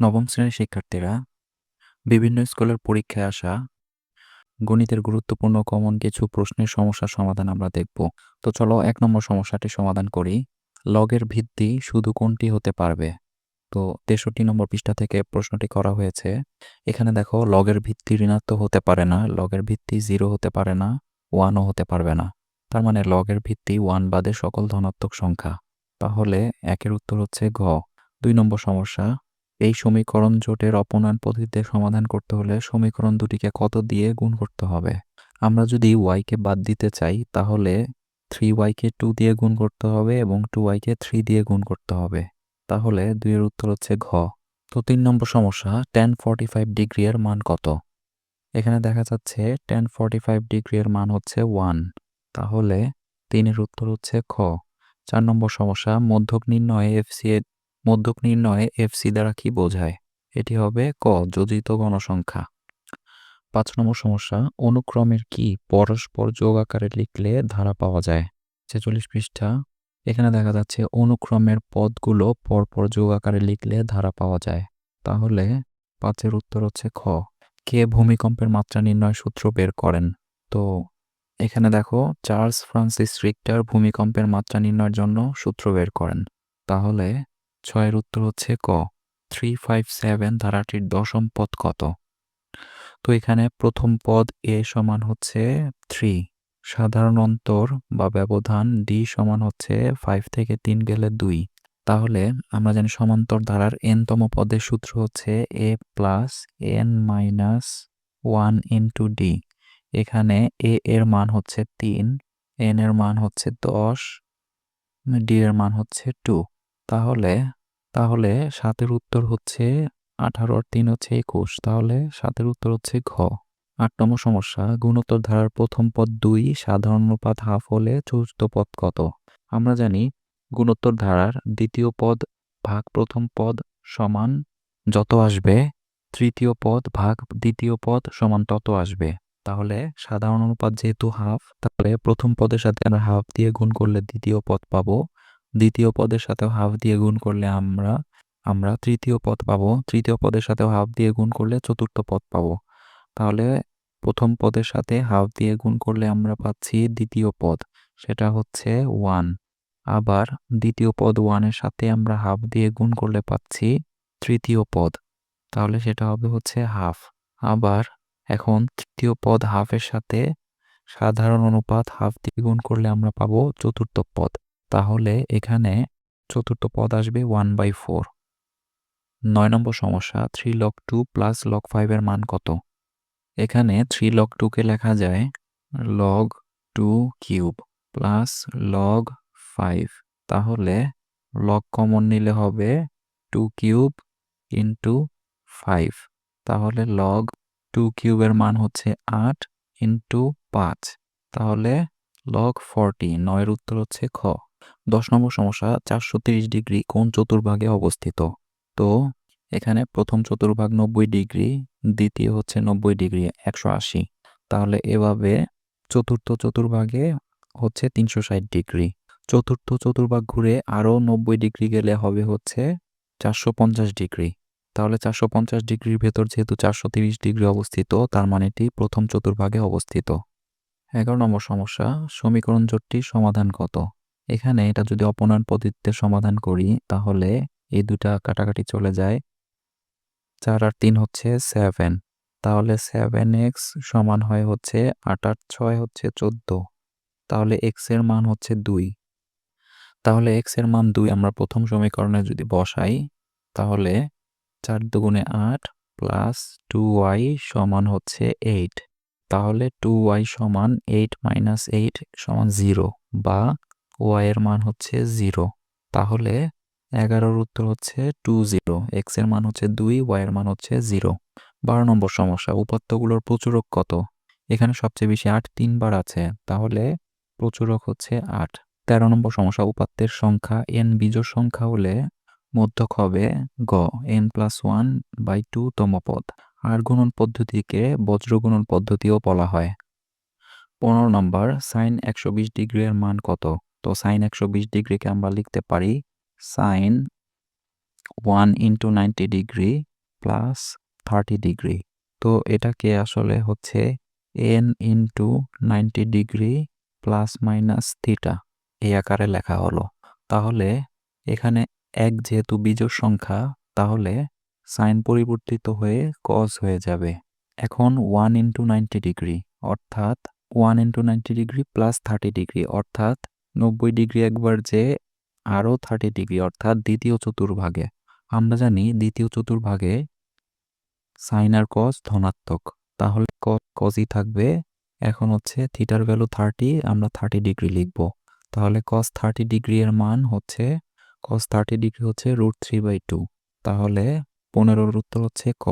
নবম শ্রেণির শিক্ষার্থীরা, বিভিন্ন স্কুলের পরীক্ষায় আসা, গণিতের গুরুত্বপূর্ণ কমন কিছু প্রশ্নের সমস্যার সমাধান আমরা দেখব। তো চলো এক নম্বর সমস্যাটি সমাধান করি। লগের ভিত্তি শুধু কোনটি হতে পারবে? তো তেষট্টি নম্বর পৃষ্ঠা থেকে প্রশ্নটি করা হয়েছে, এখানে দেখো লগের ভিত্তি ঋণাত্মক হতে পারে না, লগের ভিত্তি জিরো হতে পারে না ওয়ানও হতে পারবে না। তার মানে লগের ভিত্তি ওয়ান বাদে সকল ধনাত্মক সংখ্যা। তাহলে একের উত্তর হচ্ছে ঘ। দুই নম্বর সমস্যা এই সমীকরণ জোটের অপনয়ন পদ্ধতিতে সমাধান করতে হলে সমীকরণ দুটিকে কত দিয়ে গুণ করতে হবে? আমরা যদি ওয়াইকে বাদ দিতে চাই, তাহলে থ্রি ওয়াইকে টু দিয়ে গুণ করতে হবে এবং টু ওয়াইকে থ্রি দিয়ে গুণ করতে হবে। তাহলে দুইয়ের উত্তর হচ্ছে ঘ। তো তিন নম্বর সমস্যা টেন ফর্টি ফাইভ ডিগ্রি এর মান কত? এখানে দেখা যাচ্ছে টেন ফর্টি ফাইভ ডিগ্রি এর মান হচ্ছে ওয়ান তাহলে তিনের উত্তর হচ্ছে খ। চার নম্বর সমস্যা, মধ্যক নির্ণয়ে এফসি মধ্যক নির্ণয়ে এফসি দ্বারা কি বোঝায়? এটি হবে ক, যোজিত গণসংখ্যা। পাঁচ নম্বর সমস্যা, অনুক্রমের কি পরস্পর যোগ আকারে লিখলে ধারা পাওয়া যায়? ছেচল্লিশ পৃষ্ঠা। এখানে দেখা যাচ্ছে অনুক্রমের পদগুলো পরপর যোগ আকারে লিখলে ধারা পাওয়া যায়। তাহলে পাঁচের উত্তর হচ্ছে খ। কে ভূমিকম্পের মাত্রা নির্ণয় সূত্র বের করেন? তো এখানে দেখো, চার্লস ফ্রান্সিস রিক্টার ভূমিকম্পের মাত্রা নির্ণয়ের জন্য সূত্র বের করেন। তাহলে ছয়ের উত্তর হচ্ছে ক থ্রি ফাইভ সেভেন ধারাটির দশম পদ কত? তো এখানে প্রথম পদ এ সমান হচ্ছে থ্রি। সাধারণ অন্তর বা ব্যবধান ডি সমান হচ্ছে ফাইভ থেকে তিন গেলে দুই। তাহলে আমরা জানি সমান্তর ধারার এনতম পদের সূত্র হচ্ছে a plus n minus one into d. এখানে এ এর মান হচ্ছে তিন, এন এর মান হচ্ছে দশ, ডি এর মান হচ্ছে টু। তাহলে তাহলে সাতের উত্তর হচ্ছে আঠারো আর তিন হচ্ছে একুশ। তাহলে সাতের উত্তর হচ্ছে ঘ। আট নম্বর সমস্যা, গুণোত্তর ধারার প্রথম পদ দুই, সাধারণ অনুপাত হাফ হলে চতুর্থ পদ কত? আমরা জানি গুণোত্তর ধারার দ্বিতীয় পদ ভাগ প্রথম পদ সমান যত আসবে, তৃতীয় পদ ভাগ দ্বিতীয় পদ সমান তত আসবে। তাহলে সাধারণ অনুপাত যেহেতু হাফ, তাহলে প্রথম পদের সাথে আমরা হাফ দিয়ে গুণ করলে দ্বিতীয় পদ পাবো। দ্বিতীয় পদের সাথেও হাফ দিয়ে গুণ করলে আমরা আমরা তৃতীয় পদ পাবো। তৃতীয় পদের সাথেও হাফ দিয়ে গুণ করলে চতুর্থ পদ পাবো। তাহলে প্রথম পদের সাথে হাফ দিয়ে গুণ করলে আমরা পাচ্ছি দ্বিতীয় পদ। সেটা হচ্ছে ওয়ান। আবার দ্বিতীয় পদ ওয়ানের সাথে আমরা হাফ দিয়ে গুণ করলে পাচ্ছি তৃতীয় পদ। তাহলে সেটা হবে হচ্ছে হাফ। আবার এখন তৃতীয় পদ হাফের সাথে সাধারণ অনুপাত হাফ দিয়ে গুণ করলে আমরা পাবো চতুর্থ পদ। তাহলে এখানে চতুর্থ পদ আসবে ওয়ান বাই ফোর নয় নম্বর সমস্যা three log two plus log ফাইভের মান কত? এখানে থ্রি লক টুকে লেখা যায় log two cube plus log five তাহলে লগ কমন নিলে হবে টু কিউব ইন্টু ফাইভ তাহলে লগ টু কিউবের মান হচ্ছে আট ইন্টু পাঁচ। তাহলে লগ ফর্টি নয়ের উত্তর হচ্ছে খ। দশ নম্বর সমস্যা, চারশো ডিগ্রি কোন চতুর্ভাগে অবস্থিত? তো এখানে প্রথম চতুর্ভাগ নব্বই ডিগ্রি, দ্বিতীয় হচ্ছে নব্বই ডিগ্রি, একশো আশি। তাহলে এভাবে চতুর্থ চতুর্ভাগে হচ্ছে তিনশো ষাট ডিগ্রি। চতুর্থ চতুর্ভাগ ঘুরে আরও নব্বই ডিগ্রি গেলে হবে হচ্ছে চারশো পঞ্চাশ ডিগ্রি। তাহলে চারশো পঞ্চাশ ডিগ্রির ভেতর যেহেতু চারশো তিরিশ ডিগ্রি অবস্থিত, তার মানে এটি প্রথম চতুর্ভাগে অবস্থিত। এগারো নম্বর সমস্যা, সমীকরণ জোটটির সমাধান কত? এখানে এটা যদি অপনয়ন পদ্ধতিতে সমাধান করি, তাহলে এই দুটা কাটাকাটি চলে যায়। চার আর তিন হচ্ছে সেভেন তাহলে সেভেন এক্স সমান হয় হচ্ছে আট আট ছয় হচ্ছে চোদ্দ। তাহলে এক্সের মান হচ্ছে দুই। তাহলে এক্সের মান দুই আমরা প্রথম সমীকরণে যদি বসাই, তাহলে চার দুগুণে আট প্লাস টু ওয়াই সমান হচ্ছে এইট তাহলে টু ওয়াই সমান এইট মাইনাস এইট সমান জিরো বা ওয়াই এর মান হচ্ছে জিরো তাহলে এগারোর উত্তর হচ্ছে টু জিরো এক্সের মান হচ্ছে দুই ওয়াই এর মান হচ্ছে জিরো বারো নম্বর সমস্যা উপাত্তগুলোর প্রচুরক কত? এখানে সবচেয়ে বেশি আট তিনবার আছে, তাহলে প্রচুরক হচ্ছে আট। তেরো নম্বর সমস্যা উপাত্তের সংখ্যা এন বিজোড় সংখ্যা হলে মধ্যক হবে গ n plus one by two তম পদ আর গুণন পদ্ধতিকে বজ্রগুণন পদ্ধতিও বলা হয়। পনেরো নম্বর সাইন একশো বিশ ডিগ্রির মান কত? তো সাইন একশো বিশ ডিগ্রিকে আমরা লিখতে পারি sine one into ninety degree plus thirty degree তো এটাকে আসলে হচ্ছে n into ninety degree plus minus theta এই আকারে লেখা হলো। তাহলে এখানে এক যেহেতু বিজোড় সংখ্যা, তাহলে সাইন পরিবর্তিত হয়ে কজ হয়ে যাবে। এখন ওয়ান ইন্টু নাইনটি ডিগ্রি অর্থাৎ one into ninety degree plus thirty degree অর্থাৎ নব্বই ডিগ্রি একবার যে আরও থার্টি ডিগ্রি, অর্থাৎ দ্বিতীয় চতুর্ভাগে। আমরা জানি দ্বিতীয় চতুর্ভাগে সাইন আর কস ধনাত্মক। তাহলে কজই থাকবে। এখন হচ্ছে থিটার ভ্যালু থার্টি আমরা থার্টি ডিগ্রি লিখব। তাহলে কস থার্টি ডিগ্রি এর মান হচ্ছে কস থার্টি ডিগ্রি হচ্ছে রুট থ্রি বাই টু তাহলে পনেরোর উত্তর হচ্ছে ক।